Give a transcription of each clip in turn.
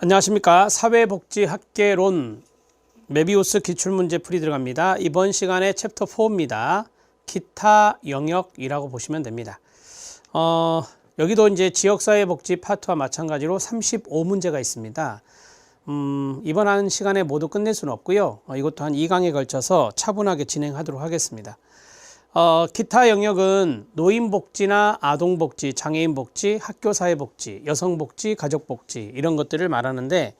안녕하십니까. 사회복지학계론 메비우스 기출문제 풀이 들어갑니다. 이번 시간에 챕터 4입니다. 기타 영역이라고 보시면 됩니다. 어, 여기도 이제 지역사회복지 파트와 마찬가지로 35문제가 있습니다. 음, 이번 한 시간에 모두 끝낼 수는 없고요. 어, 이것도 한 2강에 걸쳐서 차분하게 진행하도록 하겠습니다 어, 기타 영역은 노인복지나 아동복지, 장애인복지, 학교사회복지, 여성복지, 가족복지 이런 것들을 말하는데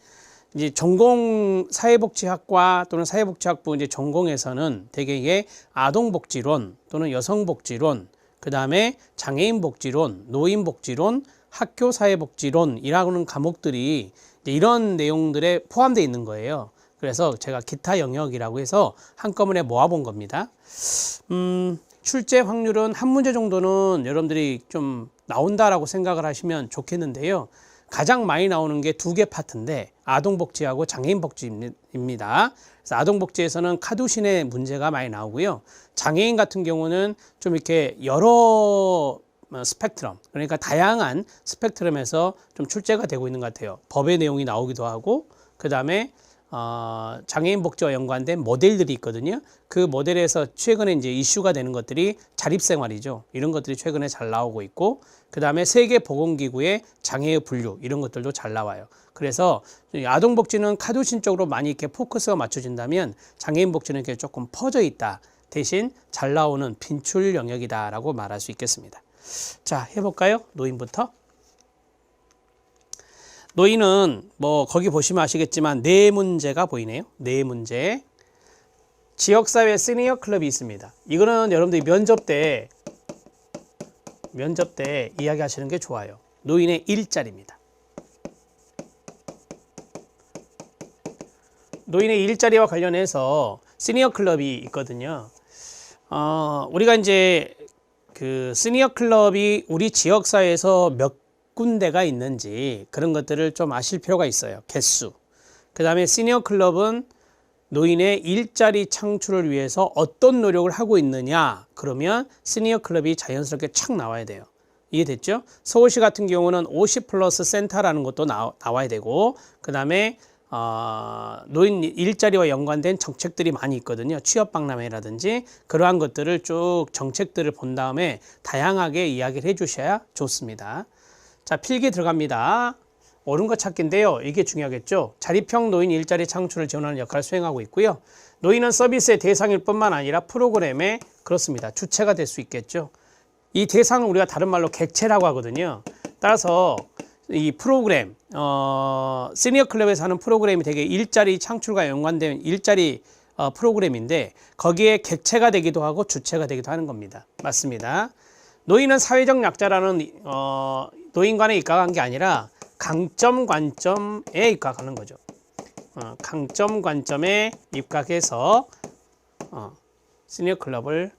이제 전공 사회복지학과 또는 사회복지학부 이제 전공에서는 대개 이게 아동복지론 또는 여성복지론, 그 다음에 장애인복지론, 노인복지론, 학교사회복지론이라는 과목들이 이런 내용들에 포함되어 있는 거예요. 그래서 제가 기타 영역이라고 해서 한꺼번에 모아본 겁니다. 음, 출제 확률은 한 문제 정도는 여러분들이 좀 나온다라고 생각을 하시면 좋겠는데요. 가장 많이 나오는 게 두 개 파트인데 아동복지하고 장애인복지입니다. 그래서 아동복지에서는 카두신의 문제가 많이 나오고요. 장애인 같은 경우는 좀 이렇게 여러 스펙트럼 그러니까 다양한 스펙트럼에서 좀 출제가 되고 있는 것 같아요. 법의 내용이 나오기도 하고 그 다음에 어, 장애인 복지와 연관된 모델들이 있거든요. 그 모델에서 최근에 이제 이슈가 되는 것들이 자립생활이죠. 이런 것들이 최근에 잘 나오고 있고, 그 다음에 세계보건기구의 장애의 분류 이런 것들도 잘 나와요. 그래서 아동복지는 카두신 쪽으로 많이 이렇게 포커스가 맞춰진다면 장애인 복지는 이렇게 조금 퍼져 있다. 대신 잘 나오는 빈출 영역이다라고 말할 수 있겠습니다. 자, 해볼까요? 노인부터. 노인은 뭐 거기 보시면 아시겠지만 네 문제가 보이네요. 네 문제. 지역사회 시니어 클럽이 있습니다. 이거는 여러분들이 면접 때 면접 때 이야기하시는 게 좋아요. 노인의 일자리입니다. 노인의 일자리와 관련해서 시니어 클럽이 있거든요. 어, 우리가 이제 그 시니어 클럽이 우리 지역사회에서 몇 군데가 있는지 그런 것들을 좀 아실 필요가 있어요. 개수. 그 다음에 시니어 클럽은 노인의 일자리 창출을 위해서 어떤 노력을 하고 있느냐 그러면 시니어 클럽이 자연스럽게 착 나와야 돼요. 이해됐죠? 서울시 같은 경우는 50 플러스 센터라는 것도 나, 와야 되고 그 다음에 어, 노인 일자리와 연관된 정책들이 많이 있거든요. 취업 박람회라든지 그러한 것들을 쭉 정책들을 본 다음에 다양하게 이야기를 해주셔야 좋습니다. 자, 필기 들어갑니다. 옳은 것 찾기인데요. 이게 중요하겠죠. 자립형 노인 일자리 창출을 지원하는 역할을 수행하고 있고요. 노인은 서비스의 대상일 뿐만 아니라 프로그램의 그렇습니다. 주체가 될 수 있겠죠. 이 대상은 우리가 다른 말로 객체라고 하거든요. 따라서 이 프로그램, 어, 시니어 클럽에서 하는 프로그램이 되게 일자리 창출과 연관된 일자리 어, 프로그램인데 거기에 객체가 되기도 하고 주체가 되기도 하는 겁니다. 맞습니다. 노인은 사회적 약자라는 어, 노인 간에 입각한 게 아니라 강점 관점에 입각하는 거죠. 어, 강점 관점에 입각해서 어, 시니어 클럽을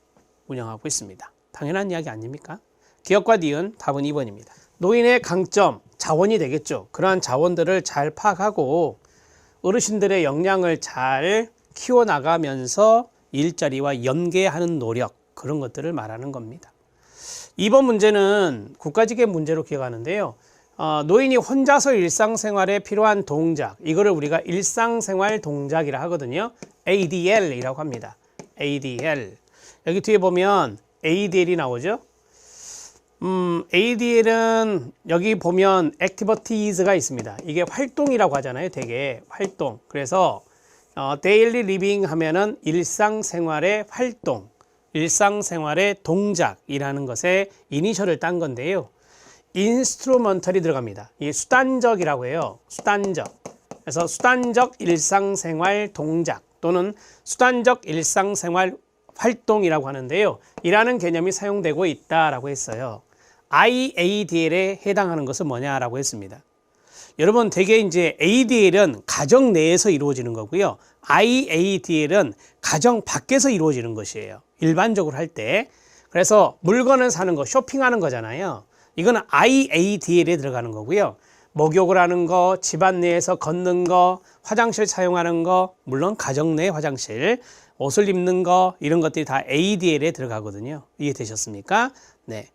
운영하고 있습니다. 당연한 이야기 아닙니까? 기업과 니은 답은 2번입니다. 노인의 강점, 자원이 되겠죠. 그러한 자원들을 잘 파악하고 어르신들의 역량을 잘 키워나가면서 일자리와 연계하는 노력, 그런 것들을 말하는 겁니다. 2번 문제는 국가직의 문제로 기억하는데요. 어, 노인이 혼자서 일상생활에 필요한 동작, 이거를 우리가 일상생활 동작이라 하거든요. ADL이라고 합니다. ADL. 여기 뒤에 보면 ADL이 나오죠. 음, ADL은 여기 보면 activities가 있습니다. 이게 활동이라고 하잖아요. 되게 활동. 그래서 어, daily living 하면은 일상생활의 활동. 일상생활의 동작이라는 것에 이니셜을 딴 건데요. 인스트루먼털이 들어갑니다. 이 수단적이라고 해요. 수단적. 그래서 수단적 일상생활 동작 또는 수단적 일상생활 활동이라고 하는데요. 이라는 개념이 사용되고 있다라고 했어요. IADL에 해당하는 것은 뭐냐라고 했습니다. 여러분 대개 이제 ADL은 가정 내에서 이루어지는 거고요. IADL은 가정 밖에서 이루어지는 것이에요. 일반적으로 할 때. 그래서 물건을 사는 거, 쇼핑하는 거잖아요. 이거는 IADL에 들어가는 거고요. 목욕을 하는 거, 집안 내에서 걷는 거, 화장실 사용하는 거, 물론 가정 내 화장실, 옷을 입는 거, 이런 것들이 다 ADL에 들어가거든요. 이해되셨습니까? 네.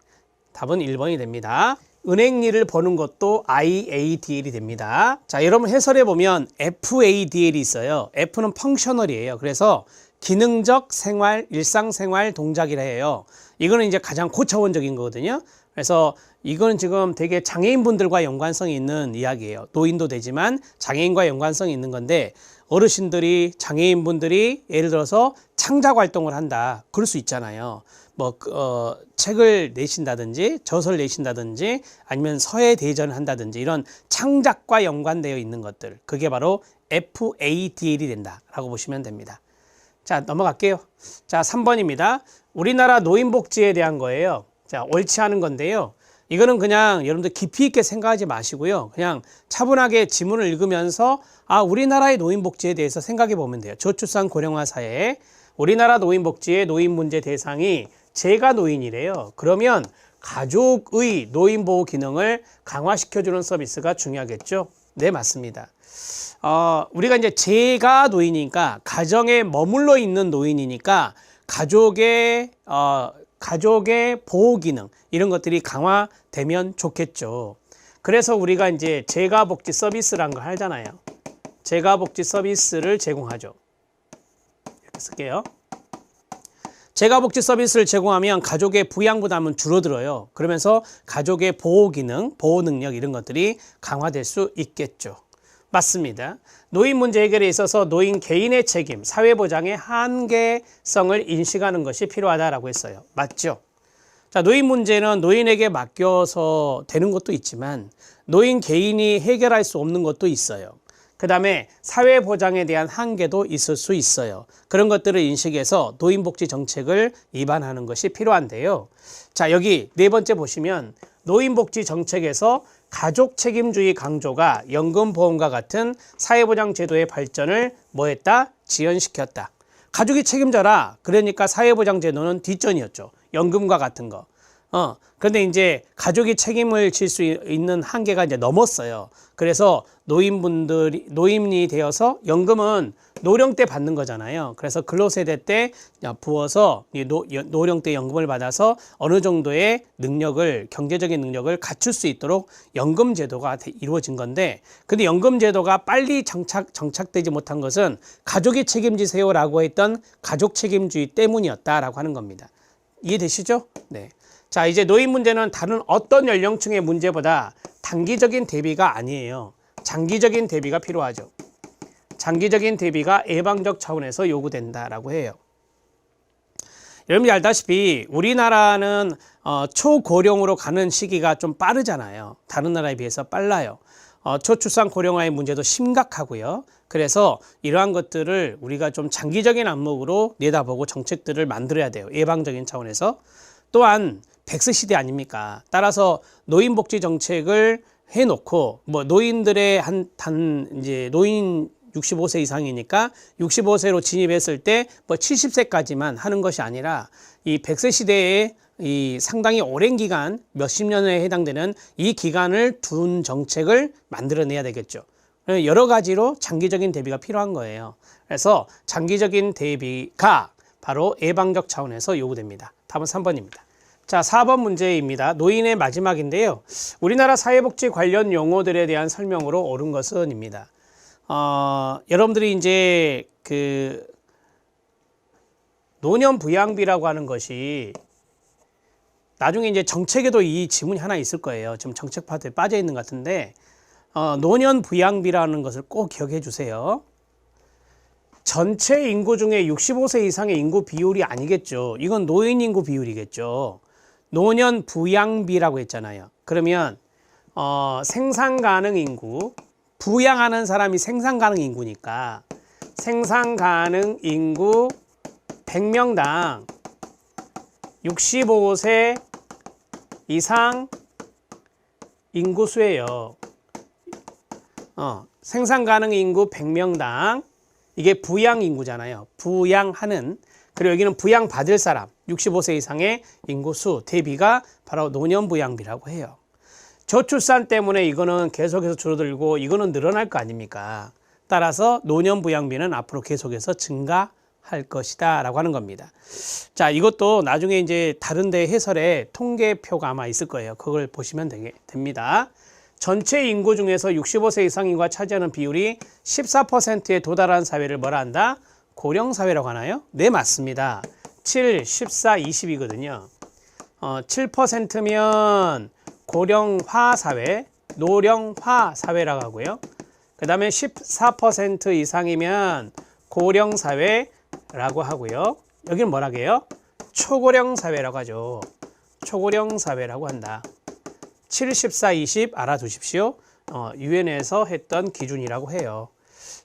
답은 1번이 됩니다. 은행일을 버는 것도 IADL이 됩니다. 자, 여러분 해설해 보면 FADL이 있어요. F는 펑셔널이에요. 그래서 기능적 생활, 일상생활 동작이라 해요. 이거는 이제 가장 고차원적인 거거든요. 그래서 이거는 지금 되게 장애인분들과 연관성이 있는 이야기예요. 노인도 되지만 장애인과 연관성이 있는 건데 어르신들이 장애인분들이 예를 들어서 창작 활동을 한다. 그럴 수 있잖아요. 뭐 어, 책을 내신다든지 저서를 내신다든지 아니면 서예 대전을 한다든지 이런 창작과 연관되어 있는 것들 그게 바로 FADL이 된다라고 보시면 됩니다. 자 넘어갈게요. 자 3번입니다. 우리나라 노인복지에 대한 거예요. 자 옳지 않은 건데요. 이거는 그냥 여러분들 깊이 있게 생각하지 마시고요. 그냥 차분하게 지문을 읽으면서 아 우리나라의 노인복지에 대해서 생각해 보면 돼요. 저출산 고령화 사회에 우리나라 노인복지의 노인 문제 대상이 제가 노인이래요. 그러면 가족의 노인 보호 기능을 강화시켜주는 서비스가 중요하겠죠. 네 맞습니다. 어, 우리가 이제 제가 노인이니까 가정에 머물러 있는 노인이니까 가족의 어, 가족의 보호 기능 이런 것들이 강화되면 좋겠죠. 그래서 우리가 이제 재가복지 서비스란 걸 하잖아요. 재가복지 서비스를 제공하죠. 이렇게 쓸게요. 재가복지 서비스를 제공하면 가족의 부양 부담은 줄어들어요. 그러면서 가족의 보호 기능, 보호 능력 이런 것들이 강화될 수 있겠죠. 맞습니다. 노인 문제 해결에 있어서 노인 개인의 책임, 사회 보장의 한계성을 인식하는 것이 필요하다라고 했어요. 맞죠? 자, 노인 문제는 노인에게 맡겨서 되는 것도 있지만 노인 개인이 해결할 수 없는 것도 있어요. 그 다음에 사회 보장에 대한 한계도 있을 수 있어요. 그런 것들을 인식해서 노인복지 정책을 입안하는 것이 필요한데요. 자, 여기 네 번째 보시면 노인복지 정책에서 가족 책임주의 강조가 연금보험과 같은 사회보장 제도의 발전을 뭐했다? 지연시켰다. 가족이 책임져라. 그러니까 사회보장 제도는 뒷전이었죠. 연금과 같은 거. 어, 그런데 이제 가족이 책임을 질 수 있는 한계가 이제 넘었어요. 그래서 노인분들이, 노인이 되어서 연금은 노령 때 받는 거잖아요. 그래서 근로세대 때 부어서 이 노, 노령 때 연금을 받아서 어느 정도의 능력을, 경제적인 능력을 갖출 수 있도록 연금 제도가 이루어진 건데, 근데 연금 제도가 빨리 정착, 정착되지 못한 것은 가족이 책임지세요라고 했던 가족 책임주의 때문이었다라고 하는 겁니다. 이해되시죠? 네. 자, 이제 노인 문제는 다른 어떤 연령층의 문제보다 단기적인 대비가 아니에요. 장기적인 대비가 필요하죠. 장기적인 대비가 예방적 차원에서 요구된다라고 해요. 여러분이 알다시피 우리나라는 어, 초고령으로 가는 시기가 좀 빠르잖아요. 다른 나라에 비해서 빨라요. 어, 초출산 고령화의 문제도 심각하고요. 그래서 이러한 것들을 우리가 좀 장기적인 안목으로 내다보고 정책들을 만들어야 돼요. 예방적인 차원에서. 또한 백세 시대 아닙니까? 따라서 노인 복지 정책을 해놓고 뭐 노인들의 한 단 이제 노인 65세 이상이니까 65세로 진입했을 때 뭐 70세까지만 하는 것이 아니라 이 100세 시대에 이 상당히 오랜 기간 몇십 년에 해당되는 이 기간을 둔 정책을 만들어내야 되겠죠. 여러 가지로 장기적인 대비가 필요한 거예요. 그래서 장기적인 대비가 바로 예방적 차원에서 요구됩니다. 답은 3번입니다. 자, 4번 문제입니다. 노인의 마지막인데요. 우리나라 사회복지 관련 용어들에 대한 설명으로 옳은 것은입니다. 어, 여러분들이 이제 그 노년 부양비라고 하는 것이 나중에 이제 정책에도 이 지문이 하나 있을 거예요. 지금 정책 파트에 빠져 있는 것 같은데 어, 노년 부양비라는 것을 꼭 기억해 주세요. 전체 인구 중에 65세 이상의 인구 비율이 아니겠죠. 이건 노인 인구 비율이겠죠. 노년 부양비라고 했잖아요. 그러면 어, 생산 가능 인구, 부양하는 사람이 생산 가능 인구니까 생산 가능 인구 100명당 65세 이상 인구수예요. 어, 생산 가능 인구 100명당 이게 부양 인구잖아요. 부양하는 그리고 여기는 부양 받을 사람 65세 이상의 인구수 대비가 바로 노년 부양비라고 해요. 저출산 때문에 이거는 계속해서 줄어들고 이거는 늘어날 거 아닙니까? 따라서 노년 부양비는 앞으로 계속해서 증가할 할 것이다 라고 하는 겁니다. 자, 이것도 나중에 이제 다른데 해설에 통계표가 아마 있을 거예요. 그걸 보시면 되게, 됩니다. 전체 인구 중에서 65세 이상 인구가 차지하는 비율이 14%에 도달한 사회를 뭐라 한다? 고령 사회라고 하나요? 네, 맞습니다. 7, 14, 20이거든요. 어, 7%면 고령화 사회, 노령화 사회라고 하고요. 그 다음에 14% 이상이면 고령 사회라고 하고요. 여기는 뭐라고 해요? 초고령 사회라고 하죠. 초고령 사회라고 한다. 7, 14, 20 알아두십시오. 어, 유엔에서 했던 기준이라고 해요.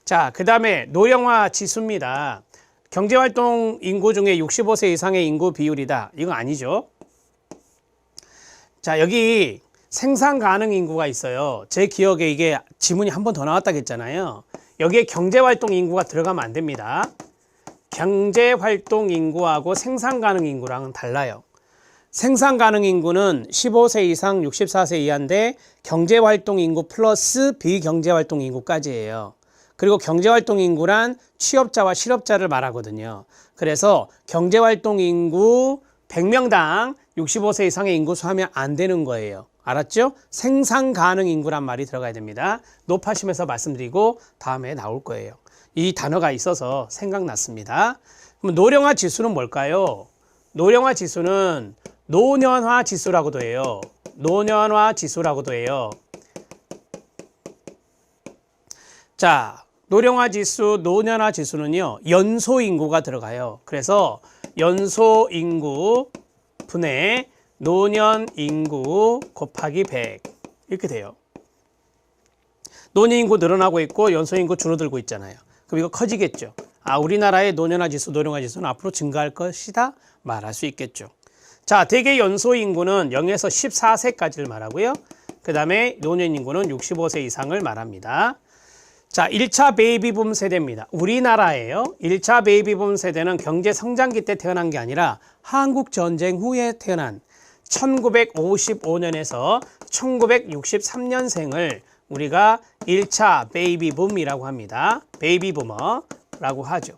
자, 그 다음에 노령화 지수입니다. 경제활동 인구 중에 65세 이상의 인구 비율이다. 이건 아니죠. 자, 여기 생산 가능 인구가 있어요. 제 기억에 이게 지문이 한 번 더 나왔다고 했잖아요. 여기에 경제활동 인구가 들어가면 안 됩니다. 경제활동 인구하고 생산 가능 인구랑은 달라요. 생산 가능 인구는 15세 이상 64세 이하인데 경제활동 인구 플러스 비경제활동 인구까지예요. 그리고 경제활동 인구란 취업자와 실업자를 말하거든요. 그래서 경제활동 인구 100명당 65세 이상의 인구 수하면 안 되는 거예요. 알았죠? 생산 가능 인구란 말이 들어가야 됩니다. 높아심에서 말씀드리고 다음에 나올 거예요. 이 단어가 있어서 생각났습니다. 그럼 노령화 지수는 뭘까요? 노령화 지수는 노년화 지수라고도 해요. 노년화 지수라고도 해요. 자, 노령화 지수, 노년화 지수는요, 연소 인구가 들어가요. 그래서 연소 인구 분의 노년 인구 곱하기 100 이렇게 돼요. 노년 인구 늘어나고 있고 연소 인구 줄어들고 있잖아요. 그럼 이거 커지겠죠. 아, 우리나라의 노년화 지수, 노령화 지수는 앞으로 증가할 것이다 말할 수 있겠죠. 자, 대개 연소 인구는 0에서 14세까지를 말하고요. 그 다음에 노년 인구는 65세 이상을 말합니다. 자, 1차 베이비붐 세대입니다. 우리나라예요. 1차 베이비붐 세대는 경제 성장기 때 태어난 게 아니라 한국 전쟁 후에 태어난 1955년에서 1963년생을 우리가 1차 베이비붐이라고 합니다. 베이비부머라고 하죠.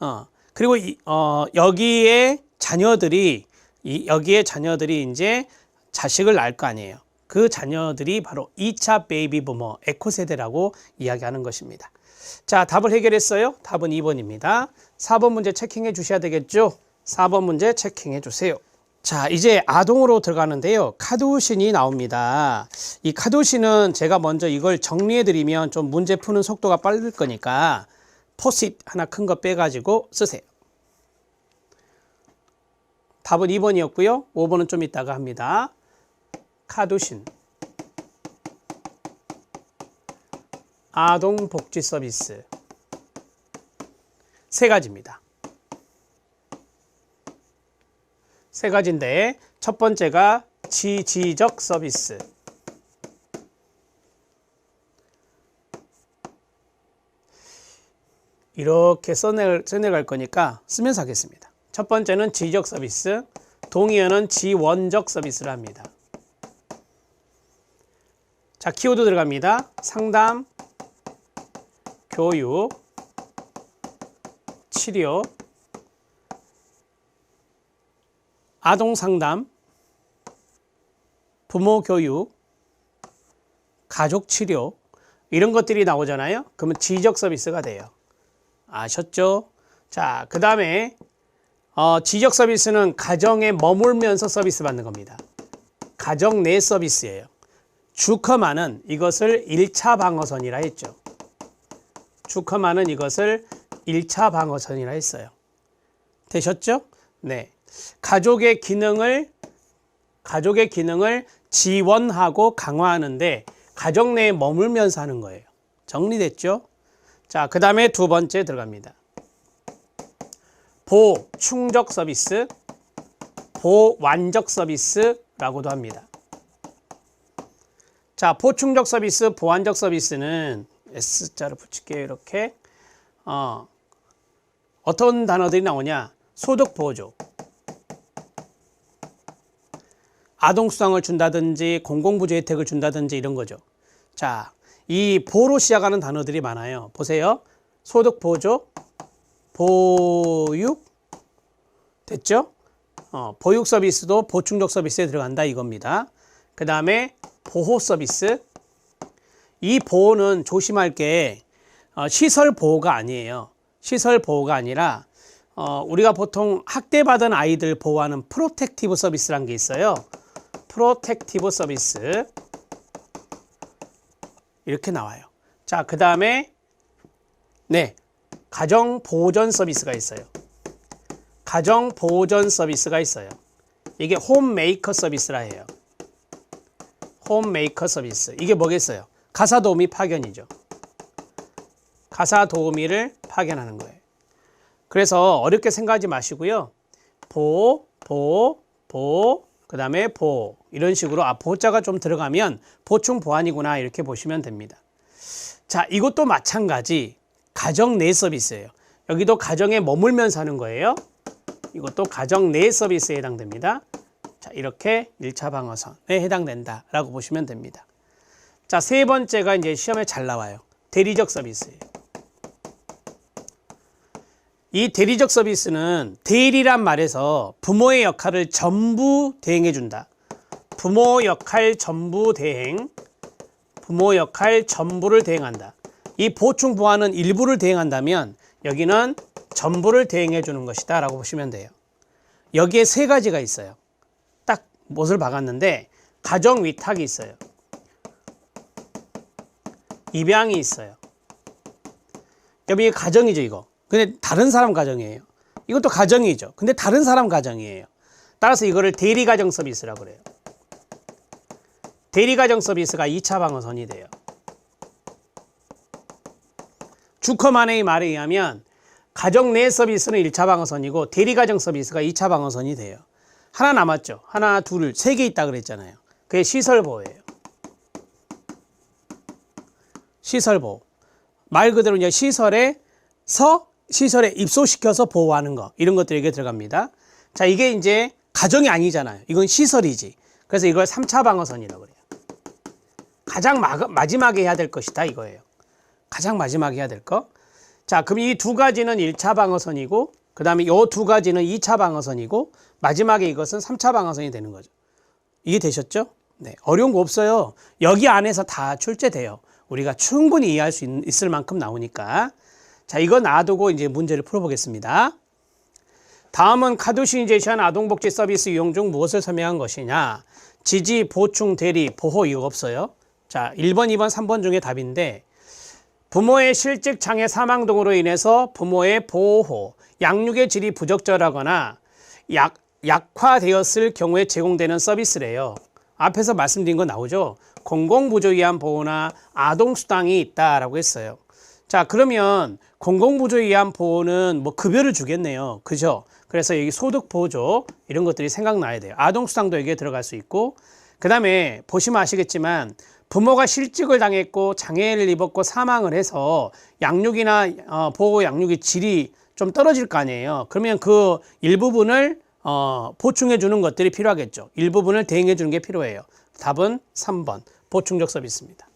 어, 그리고 이, 어, 여기에 자녀들이 이, 여기에 자녀들이 이제 자식을 낳을 거 아니에요. 그 자녀들이 바로 2차 베이비 부머 에코 세대라고 이야기하는 것입니다. 자, 답을 해결했어요. 답은 2번입니다. 4번 문제 체킹해 주셔야 되겠죠? 4번 문제 체킹해 주세요. 자, 이제 아동으로 들어가는데요. 카두신이 나옵니다. 이 카두신은 제가 먼저 이걸 정리해 드리면 좀 문제 푸는 속도가 빠를 거니까 포sit 하나 큰 거 빼가지고 쓰세요. 답은 2번이었고요. 5번은 좀 이따가 합니다. 카두신 아동 복지 서비스 세 가지입니다. 세 가지인데 첫 번째가 지지적 서비스 이렇게 써내, 써내갈 거니까 쓰면서 하겠습니다. 첫 번째는 지적 서비스, 동의어는 지원적 서비스를 합니다. 자, 키워드 들어갑니다. 상담, 교육, 치료, 아동 상담, 부모 교육, 가족 치료 이런 것들이 나오잖아요. 그러면 지적 서비스가 돼요. 아셨죠? 자, 그 다음에 어, 지적 서비스는 가정에 머물면서 서비스 받는 겁니다. 가정 내 서비스예요. 주커만은 이것을 1차 방어선이라 했죠. 주커만은 이것을 1차 방어선이라 했어요. 되셨죠? 네. 가족의 기능을 가족의 기능을 지원하고 강화하는데 가정 내에 머물면서 하는 거예요. 정리됐죠? 자, 그 다음에 두 번째 들어갑니다. 보충적 서비스, 보완적 서비스라고도 합니다. 자, 보충적 서비스, 보완적 서비스는 S자를 붙일게요. 이렇게. 어, 어떤 단어들이 나오냐? 소득 보조. 아동 수당을 준다든지 공공부조 혜택을 준다든지 이런 거죠. 자, 이 보로 시작하는 단어들이 많아요. 보세요. 소득 보조, 보육 됐죠? 어, 보육 서비스도 보충적 서비스에 들어간다 이겁니다. 그 다음에 보호 서비스. 이 보호는 조심할 게 어, 시설 보호가 아니에요. 시설 보호가 아니라 어, 우리가 보통 학대받은 아이들 보호하는 프로텍티브 서비스란 게 있어요. 프로텍티브 서비스 이렇게 나와요. 자, 그 다음에 네 가정 보존 서비스가 있어요. 가정 보존 서비스가 있어요. 이게 홈메이커 서비스라 해요. 홈메이커 서비스. 이게 뭐겠어요? 가사 도우미 파견이죠. 가사 도우미를 파견하는 거예요. 그래서 어렵게 생각하지 마시고요. 보, 보, 보, 그 다음에 보 이런 식으로 아 보자가 좀 들어가면 보충 보완이구나 이렇게 보시면 됩니다. 자 이것도 마찬가지 가정 내 서비스예요. 여기도 가정에 머물면서 하는 거예요. 이것도 가정 내 서비스에 해당됩니다. 자 이렇게 1차 방어선에 해당된다라고 보시면 됩니다. 자 세 번째가 이제 시험에 잘 나와요. 대리적 서비스예요. 이 대리적 서비스는 대리란 말에서 부모의 역할을 전부 대행해 준다. 부모 역할 전부 대행, 부모 역할 전부를 대행한다. 이 보충 보완은 일부를 대행한다면 여기는 전부를 대행해 주는 것이다 라고 보시면 돼요. 여기에 세 가지가 있어요. 딱 못을 박았는데 가정 위탁이 있어요. 입양이 있어요. 여기 가정이죠 이거. 근데 다른 사람 가정이에요. 이것도 가정이죠. 근데 다른 사람 가정이에요. 따라서 이거를 대리 가정 서비스라고 그래요. 대리 가정 서비스가 2차 방어선이 돼요. 주커만의 말에 의하면 가정 내 서비스는 1차 방어선이고 대리 가정 서비스가 2차 방어선이 돼요. 하나 남았죠. 하나, 둘, 세 개 있다 그랬잖아요. 그게 시설보호예요. 시설보호. 말 그대로 이제 시설에서 시설에 입소시켜서 보호하는 거 이런 것들이 여기에 들어갑니다. 자 이게 이제 가정이 아니잖아요. 이건 시설이지. 그래서 이걸 3차 방어선이라고 그래요. 가장 마, 마지막에 해야 될 것이다 이거예요. 가장 마지막에 해야 될 거. 자 그럼 이 두 가지는 1차 방어선이고 그 다음에 이 두 가지는 2차 방어선이고 마지막에 이것은 3차 방어선이 되는 거죠. 이해 되셨죠? 네, 어려운 거 없어요. 여기 안에서 다 출제돼요. 우리가 충분히 이해할 수 있, 있을 만큼 나오니까. 자, 이거 놔두고 이제 문제를 풀어보겠습니다. 다음은 카드 시니제이션 아동복지 서비스 이용 중 무엇을 설명한 것이냐? 지지, 보충, 대리, 보호 이거 없어요. 자, 1번, 2번, 3번 중에 답인데 부모의 실직 장애 사망 등으로 인해서 부모의 보호, 양육의 질이 부적절하거나 약, 약화되었을 경우에 제공되는 서비스래요. 앞에서 말씀드린 거 나오죠? 공공부조에 의한 보호나 아동수당이 있다라고 했어요. 자, 그러면 공공부조에 의한 보호는 뭐 급여를 주겠네요. 그죠? 그래서 여기 소득보조 이런 것들이 생각나야 돼요. 아동수당도 여기에 들어갈 수 있고 그 다음에 보시면 아시겠지만 부모가 실직을 당했고 장애를 입었고 사망을 해서 양육이나 어, 보호 양육의 질이 좀 떨어질 거 아니에요. 그러면 그 일부분을 어, 보충해 주는 것들이 필요하겠죠. 일부분을 대행해 주는 게 필요해요. 답은 3번 보충적 서비스입니다.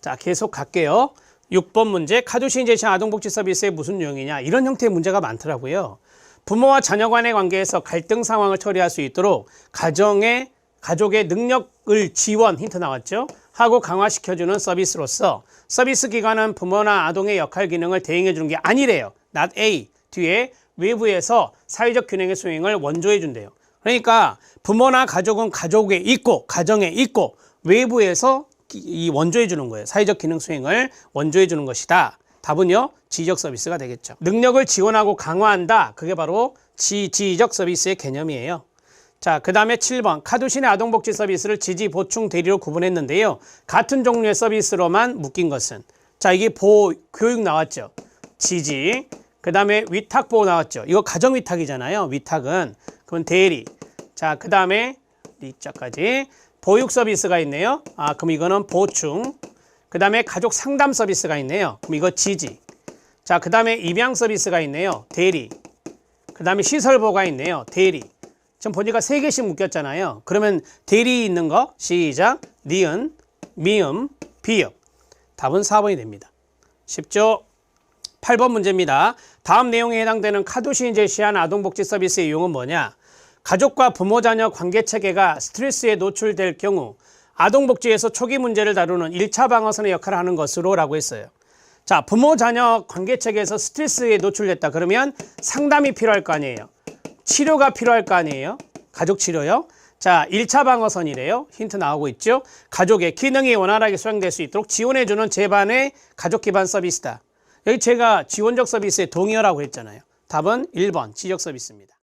자, 계속 갈게요. 6번 문제. 카두신 제시한 아동복지 서비스의 무슨 유형이냐? 이런 형태의 문제가 많더라고요. 부모와 자녀 간의 관계에서 갈등 상황을 처리할 수 있도록 가정의 가족의 능력을 지원 힌트 나왔죠? 하고 강화시켜주는 서비스로서 서비스 기관은 부모나 아동의 역할 기능을 대행해 주는 게 아니래요. not A 뒤에 외부에서 사회적 균형의 수행을 원조해 준대요. 그러니까 부모나 가족은 가족에 있고 가정에 있고 외부에서 이 원조해 주는 거예요. 사회적 기능 수행을 원조해 주는 것이다. 답은요. 지적 서비스가 되겠죠. 능력을 지원하고 강화한다. 그게 바로 지 지적 서비스의 개념이에요. 자, 그 다음에 7번. 카두신의 아동복지 서비스를 지지, 보충, 대리로 구분했는데요. 같은 종류의 서비스로만 묶인 것은. 자, 이게 보, 교육 나왔죠. 지지. 그 다음에 위탁보호 나왔죠. 이거 가정위탁이잖아요. 위탁은. 그건 대리. 자, 그 다음에 리자까지. 보육 서비스가 있네요. 아, 그럼 이거는 보충. 그 다음에 가족 상담 서비스가 있네요. 그럼 이거 지지. 자, 그 다음에 입양 서비스가 있네요. 대리. 그 다음에 시설보가 있네요. 대리. 지금 보니까 세 개씩 묶였잖아요. 그러면 대리 있는 거 시작. 니은, 미음, 비읍. 답은 4번이 됩니다. 쉽죠? 8번 문제입니다. 다음 내용에 해당되는 카두시인 제시한 아동복지 서비스의 이용은 뭐냐? 가족과 부모 자녀 관계 체계가 스트레스에 노출될 경우 아동복지에서 초기 문제를 다루는 1차 방어선의 역할을 하는 것으로 라고 했어요. 자, 부모 자녀 관계 체계에서 스트레스에 노출됐다. 그러면 상담이 필요할 거 아니에요. 치료가 필요할 거 아니에요. 가족 치료요. 자, 1차 방어선이래요. 힌트 나오고 있죠. 가족의 기능이 원활하게 수행될 수 있도록 지원해주는 제반의 가족 기반 서비스다. 여기 제가 지원적 서비스에 동의어라고 했잖아요. 답은 1번 지적 서비스입니다.